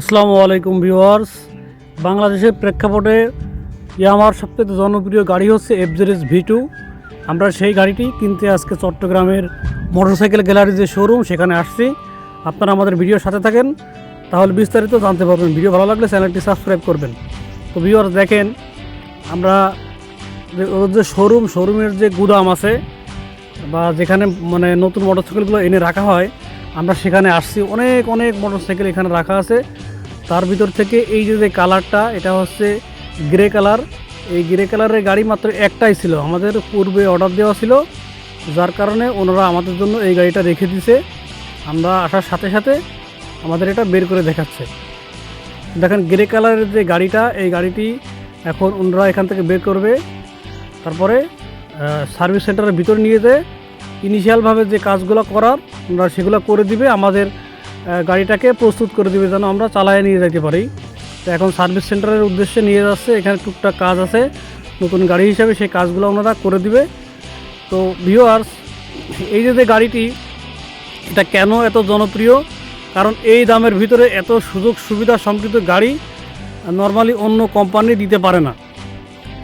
আসসালামু আলাইকুম ভিউয়ার্স। বাংলাদেশের প্রেক্ষাপটে ইয়ামার সবথেকে জনপ্রিয় গাড়ি হচ্ছে এফজেরেস ভি টু আমরা সেই গাড়িটি কিনতে আজকে চট্টগ্রামের মোটরসাইকেল গ্যালারি যে শোরুম সেখানে আসছি। আপনারা আমাদের ভিডিওর সাথে থাকেন, তাহলে বিস্তারিত জানতে পারবেন। ভিডিও ভালো লাগলে চ্যানেলটি সাবস্ক্রাইব করবেন। তো ভিউয়ার্স, দেখেন, আমরা ওদের যে শোরুম শোরুমের যে গুদাম আছে, বা যেখানে মানে নতুন মোটরসাইকেলগুলো এনে রাখা হয় আমরা সেখানে আসছি। অনেক অনেক মোটরসাইকেল এখানে রাখা আছে। তার ভিতর থেকে এই যে কালারটা, এটা হচ্ছে গ্রে কালার। এই গ্রে কালারের গাড়ি মাত্র একটাই ছিল। আমাদের পূর্বে অর্ডার দেওয়া ছিল। যার কারণে ওনারা আমাদের জন্য এই গাড়িটা রেখে দিছে। আমরা আসার সাথে সাথে আমাদের এটা বের করে দেখাচ্ছে। দেখেন, গ্রে কালারের যে গাড়িটা, এই গাড়িটি এখন ওনারা এখান থেকে বের করবে। তারপরে সার্ভিস সেন্টারের ভিতরে নিয়ে যেয়ে ইনিশিয়ালভাবে যে কাজগুলো করার, আমরা সেগুলো করে দিবে, আমাদের গাড়িটাকে প্রস্তুত করে দিবে যেন আমরা চালায় নিয়ে যেতে পারি। তো এখন সার্ভিস সেন্টারের উদ্দেশ্যে নিয়ে যাচ্ছে, এখানে টুকটাক কাজ আছে। নতুন গাড়ি হিসাবে সেই কাজগুলো ওনারা করে দিবে। তো ভিওয়ার্স এই যে যে গাড়িটি, এটা কেন এত জনপ্রিয়? কারণ এই দামের ভিতরে এত সুযোগ সুবিধা সম্পৃক্ত গাড়ি নর্মালি অন্য কোম্পানি দিতে পারে না।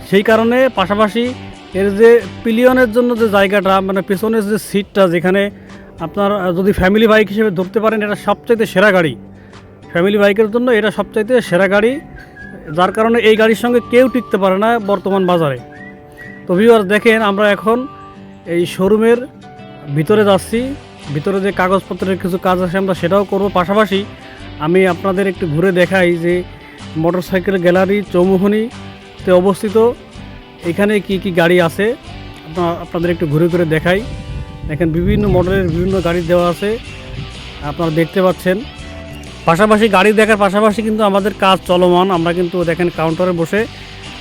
সেই কারণে পাশাপাশি এর যে পিলিয়নের জন্য যে জায়গাটা মানে পেছনের যে সিটটা যেখানে আপনার যদি ফ্যামিলি বাইক হিসেবে ধরতে পারেন, এটা সবচাইতে সেরা গাড়ি। ফ্যামিলি বাইকের জন্য এটা সবচাইতে সেরা গাড়ি, যার কারণে এই গাড়ির সঙ্গে কেউ টিকতে পারে না বর্তমান বাজারে। তো ভিউয়ার দেখেন, আমরা এখন এই শোরুমের ভিতরে যাচ্ছি। ভিতরে যে কাগজপত্রের কিছু কাজ আছে, আমরা সেটাও করব। পাশাপাশি আমি আপনাদের একটু ঘুরে দেখাই যে মোটরসাইকেল গ্যালারি চৌমুহনীতে অবস্থিত এখানে কি কি গাড়ি আছে? আপনাদের একটু ঘুরে ঘুরে দেখাই। দেখেন, বিভিন্ন মডেলের বিভিন্ন গাড়ি দেওয়া আছে। আপনারা দেখতে পাচ্ছেন। পাশাপাশি গাড়ি দেখার পাশাপাশি কিন্তু আমাদের কাজ চলমান। আমরা কিন্তু দেখেন কাউন্টারে বসে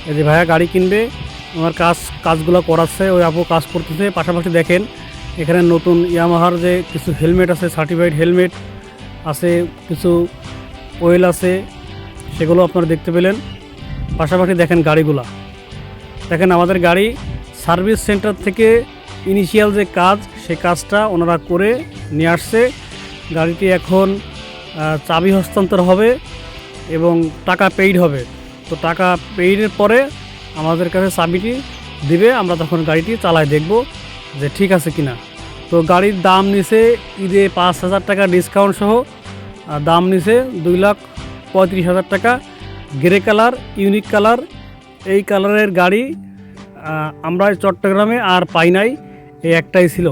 এই যে ভাইয়া গাড়ি কিনবে আমার কাজ, কাজগুলো করাচ্ছে, ওই আপু কাজ করতেছে। পাশাপাশি দেখেন, এখানে নতুন ইয়ামাহার যে কিছু হেলমেট আছে সার্টিফাইড হেলমেট আছে, কিছু ওয়েল আছে, সেগুলো আপনারা দেখতে পেলেন। পাশাপাশি দেখেন গাড়িগুলা। দেখেন আমাদের গাড়ি সার্ভিস সেন্টার থেকে ইনিশিয়াল যে কাজ, সে কাজটা ওনারা করে নিয়ে আসছে। গাড়িটি এখন চাবি হস্তান্তর হবে এবং টাকা পেইড হবে। তো টাকা পেইডের পরে আমাদের কাছে চাবিটি দিবে, আমরা তখন গাড়িটি চালায় দেখব যে ঠিক আছে কিনা। তো গাড়ির দাম নিছে ঈদে পাঁচ হাজার টাকা ডিসকাউন্ট সহ দাম নিছে দুই লাখ পঁয়ত্রিশ হাজার টাকা। গ্রে কালার ইউনিক কালার এই কালারের গাড়ি আমরা চট্টগ্রামে আর পাই নাই, এই একটাই ছিল।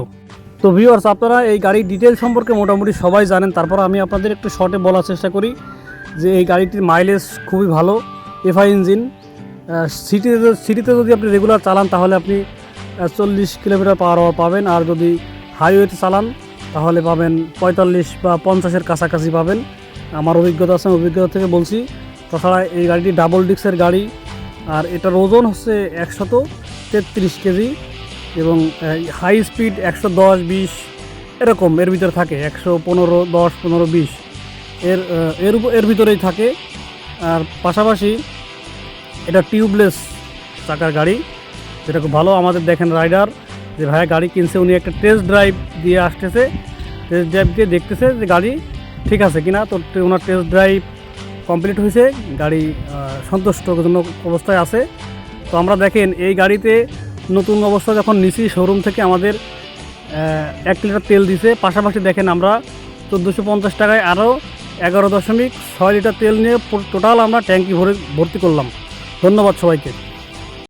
তো ভিউয়ার্স আপনারা এই গাড়ির ডিটেল সম্পর্কে মোটামুটি সবাই জানেন। তারপর আমি আপনাদের একটু শর্টে বলার চেষ্টা করি যে এই গাড়িটির মাইলেজ খুবই ভালো এফআই ইঞ্জিন সিটিতে সিটিতে যদি আপনি রেগুলার চালান, তাহলে আপনি চল্লিশ কিলোমিটার পার আওয়ার পাবেন। আর যদি হাইওয়েতে চালান, তাহলে পাবেন পঁয়তাল্লিশ বা পঞ্চাশের কাছাকাছি পাবেন। আমার অভিজ্ঞতা আছে অভিজ্ঞতা থেকে বলছি। তাছাড়া এই গাড়িটি ডাবল ডিক্সের গাড়ি। আর এটার ওজন হচ্ছে একশত তেত্রিশ কেজি এবং হাই স্পিড একশো দশ, বিশ, এরকম, এর ভিতরে থাকে, একশো পনেরো, দশ, পনেরো, বিশ। এর এর এর ভিতরেই থাকে। আর পাশাপাশি এটা টিউবলেস চাকার গাড়ি, যেটা খুব ভালো। আমাদের দেখেন রাইডার, যে ভাইয়া গাড়ি কিনছে, উনি একটা টেস্ট ড্রাইভ দিয়ে আসতেছে। টেস্ট ড্রাইভ দিয়ে দেখতেছে যে গাড়ি ঠিক আছে কিনা। তো ওনার টেস্ট ড্রাইভ কমপ্লিট হয়েছে, গাড়ি সন্তুষ্টজনক অবস্থায় আছে। তো আমরা দেখেন, এই গাড়িতে নতুন অবস্থা যখন নিছি শোরুম থেকে আমাদের এক লিটার তেল দিছে। পাশাপাশি দেখেন আমরা চোদ্দোশো পঞ্চাশ টাকায় আরও এগারো দশমিক ছয় লিটার তেল নিয়ে টোটাল আমরা ট্যাঙ্কি ভরে ভর্তি করলাম। ধন্যবাদ সবাইকে।